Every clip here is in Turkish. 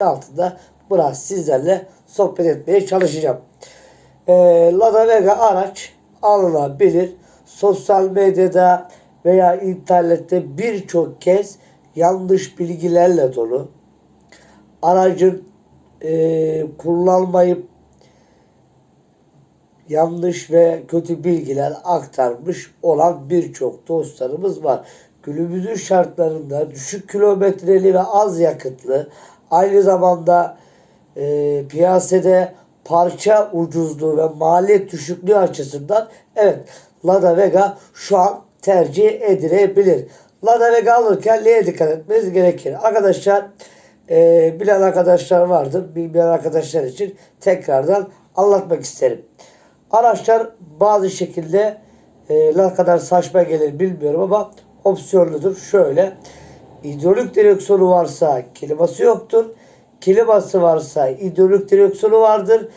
altında biraz sizlerle sohbet etmeye çalışacağım. Ee, Lada Vega araç alınabilir. Sosyal medyada veya internette birçok kez yanlış bilgilerle dolu. Aracın e, kullanmayıp yanlış ve kötü bilgiler aktarmış olan birçok dostlarımız var. Günümüzün şartlarında düşük kilometreli ve az yakıtlı aynı zamanda e, piyasada parça ucuzluğu ve maliyet düşüklüğü açısından evet Lada Vega şu an tercih edilebilir. Lada Vega alırken neye dikkat etmeniz gerekir? Arkadaşlar e, bilen arkadaşlar vardır. Bilmeyen arkadaşlar için tekrardan anlatmak isterim. Araçlar bazı şekilde e, ne kadar saçma gelir bilmiyorum ama opsiyonludur. Şöyle hidrolik direksiyonu varsa kliması yoktur. Kliması varsa hidrolik direksiyonu vardır.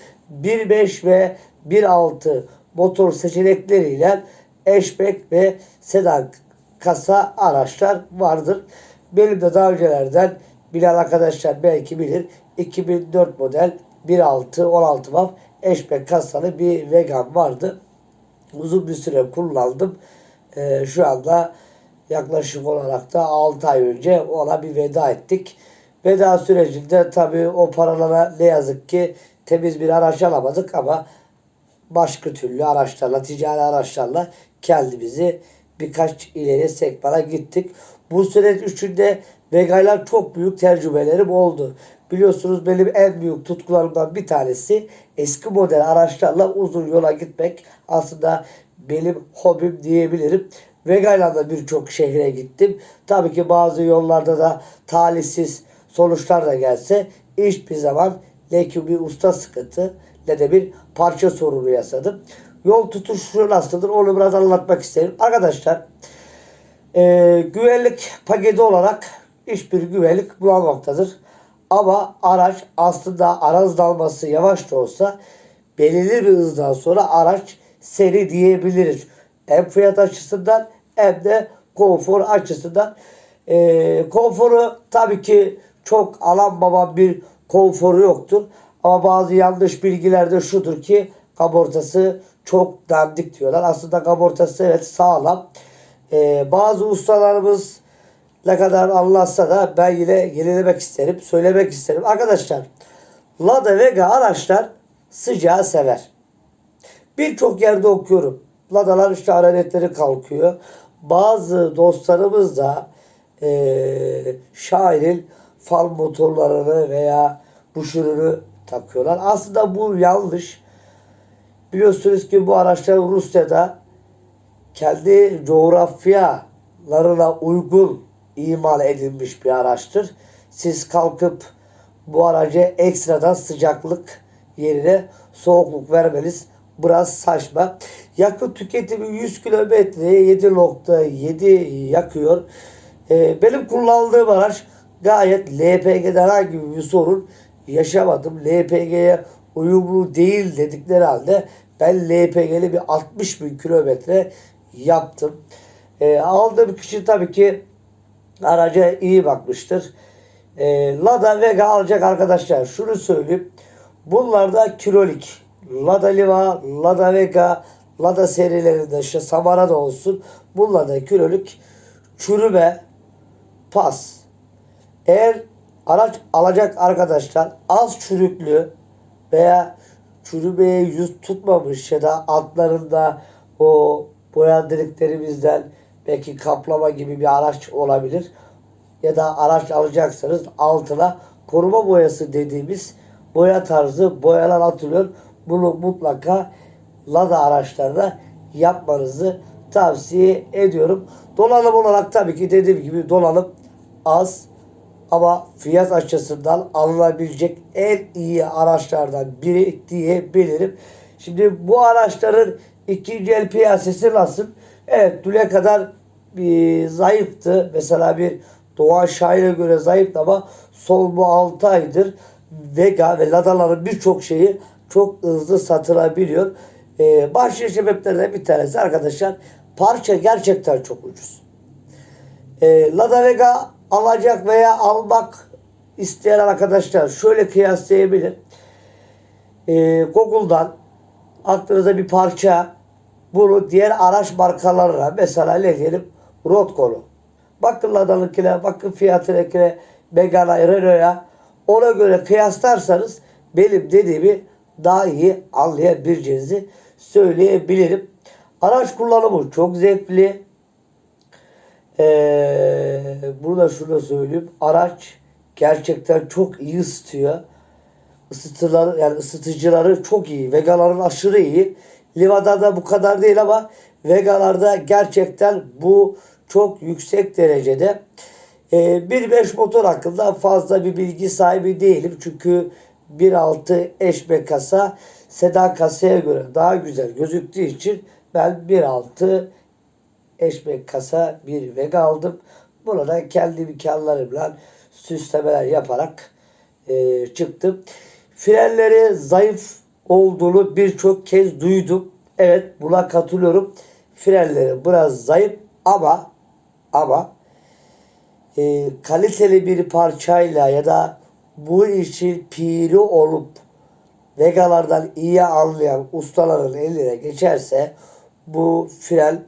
1.5 ve 1.6 motor seçenekleriyle hatchback ve sedan kasa araçlar vardır. Benim de daha öncelerden bilen arkadaşlar belki bilir 2004 model 1.6 16 watt hatchback kasalı bir vegan vardı. Uzun bir süre kullandım. Ee, şu anda yaklaşık olarak da 6 ay önce ona bir veda ettik. Veda sürecinde tabii o paralara ne yazık ki temiz bir araç alamadık ama başka türlü araçlarla, ticari araçlarla kendimizi birkaç ileri sekmana gittik. Bu süreç içinde Vega'yla çok büyük tecrübelerim oldu. Biliyorsunuz benim en büyük tutkularımdan bir tanesi eski model araçlarla uzun yola gitmek. Aslında benim hobim diyebilirim. Vega'yla birçok şehre gittim. Tabii ki bazı yollarda da talihsiz sonuçlar da gelse hiçbir zaman ne ki bir usta sıkıntı ne de bir parça sorunu yaşadım. Yol tutuşu nasıldır onu biraz anlatmak isterim. Arkadaşlar e, güvenlik paketi olarak hiçbir güvenlik bulunmaktadır. Ama araç aslında ara hızlanması yavaş da olsa belirli bir hızdan sonra araç seri diyebiliriz. Hem fiyat açısından hem de konfor açısından. E, konforu tabii ki çok alan baban bir konforu yoktur. Ama bazı yanlış bilgiler de şudur ki kabortası çok dandik diyorlar. Aslında kabortası evet sağlam. Ee, bazı ustalarımız ne kadar anlatsa da ben yine yenilemek isterim, söylemek isterim. Arkadaşlar Lada Vega araçlar sıcağı sever. Birçok yerde okuyorum. Ladalar işte hararetleri kalkıyor. Bazı dostlarımız da e, Şahin'in fal motorlarını veya buşurunu takıyorlar. Aslında bu yanlış. Biliyorsunuz ki bu araçlar Rusya'da kendi coğrafyalarına uygun imal edilmiş bir araçtır. Siz kalkıp bu araca ekstradan sıcaklık yerine soğukluk vermeniz biraz saçma. Yakıt tüketimi 100 kilometreye 7.7 yakıyor. Ee, benim kullandığım araç gayet LPG'de herhangi bir sorun yaşamadım. LPG'ye uyumlu değil dedikleri halde ben LPG'li bir 60 bin kilometre yaptım. E, aldığım kişi tabii ki araca iyi bakmıştır. E, Lada Vega alacak arkadaşlar şunu söyleyeyim. Bunlarda kilolik. Lada Liva, Lada Vega, Lada serilerinde işte Samara da olsun. Bunlarda kilolik çürüme, pas. Eğer araç alacak arkadaşlar az çürüklü veya çürümeye yüz tutmamış ya da altlarında o boya deliklerimizden belki kaplama gibi bir araç olabilir. Ya da araç alacaksanız altına koruma boyası dediğimiz boya tarzı boyalar atılıyor. Bunu mutlaka Lada araçlarına yapmanızı tavsiye ediyorum. Donanım olarak tabii ki dediğim gibi donanım az ama fiyat açısından alınabilecek en iyi araçlardan biri diyebilirim. Şimdi bu araçların ikinci el piyasası nasıl? Evet düne kadar bir zayıftı. Mesela bir Doğan Şahin'e göre zayıftı ama son bu 6 aydır Vega ve Lada'ların birçok şeyi çok hızlı satılabiliyor. Ee, başlıca sebeplerden bir tanesi arkadaşlar parça gerçekten çok ucuz. Ee, Lada Vega alacak veya almak isteyen arkadaşlar şöyle kıyaslayabilir. Ee, Google'dan aklınıza bir parça bunu diğer araç markalarına mesela ne diyelim Rotco'lu. Bakın Lada'nınkine, bakın fiyatınakine, Megane, Renault'a ona göre kıyaslarsanız benim dediğimi daha iyi anlayabileceğinizi söyleyebilirim. Araç kullanımı çok zevkli. Ee, burada şunu söyleyeyim. Araç gerçekten çok iyi ısıtıyor. Isıtıları, yani ısıtıcıları çok iyi. Vegaların aşırı iyi. Liva'da da bu kadar değil ama Vegalarda gerçekten bu çok yüksek derecede. Ee, 1.5 motor hakkında fazla bir bilgi sahibi değilim. Çünkü 1.6 eşme kasa sedan kasaya göre daha güzel gözüktüğü için ben 1.6 eşmek kasa bir Vega aldım. Bunu da kendi imkanlarımla süslemeler yaparak e, çıktım. Frenleri zayıf olduğunu birçok kez duydum. Evet buna katılıyorum. Frenleri biraz zayıf ama ama e, kaliteli bir parçayla ya da bu işin piri olup Vegalardan iyi anlayan ustaların eline geçerse bu fren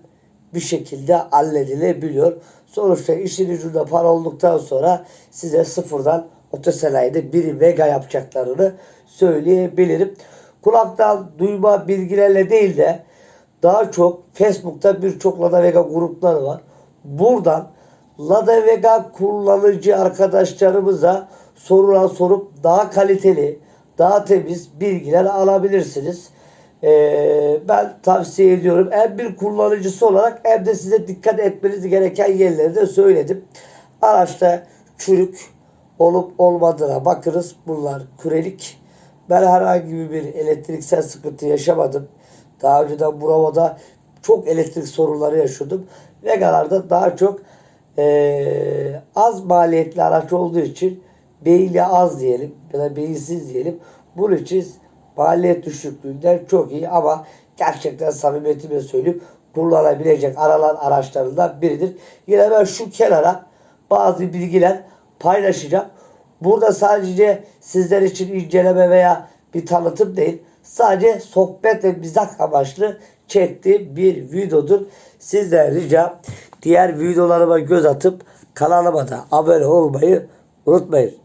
bir şekilde halledilebiliyor. Sonuçta işin ucunda para olduktan sonra size sıfırdan otosanayide bir Vega yapacaklarını söyleyebilirim. Kulaktan duyma bilgilerle değil de daha çok Facebook'ta birçok Lada Vega grupları var. Buradan Lada Vega kullanıcı arkadaşlarımıza sorular sorup daha kaliteli, daha temiz bilgiler alabilirsiniz. Ee, ben tavsiye ediyorum. Hem bir kullanıcısı olarak hem de size dikkat etmeniz gereken yerleri de söyledim. Araçta çürük olup olmadığına bakırız. Bunlar kürelik. Ben herhangi bir elektriksel sıkıntı yaşamadım. Daha önceden Bravo'da çok elektrik sorunları yaşadım. Vegalarda daha çok eee, az maliyetli araç olduğu için beyli az diyelim ya da beyinsiz diyelim. Bunun için maliyet düşüklüğünden çok iyi ama gerçekten samimiyetimle söyleyeyim kullanabilecek aralan araçlarından biridir. Yine ben şu kenara bazı bilgiler paylaşacağım. Burada sadece sizler için inceleme veya bir tanıtım değil. Sadece sohbet ve mizah amaçlı çektiğim bir videodur. Sizden ricam diğer videolarıma göz atıp kanalıma da abone olmayı unutmayın.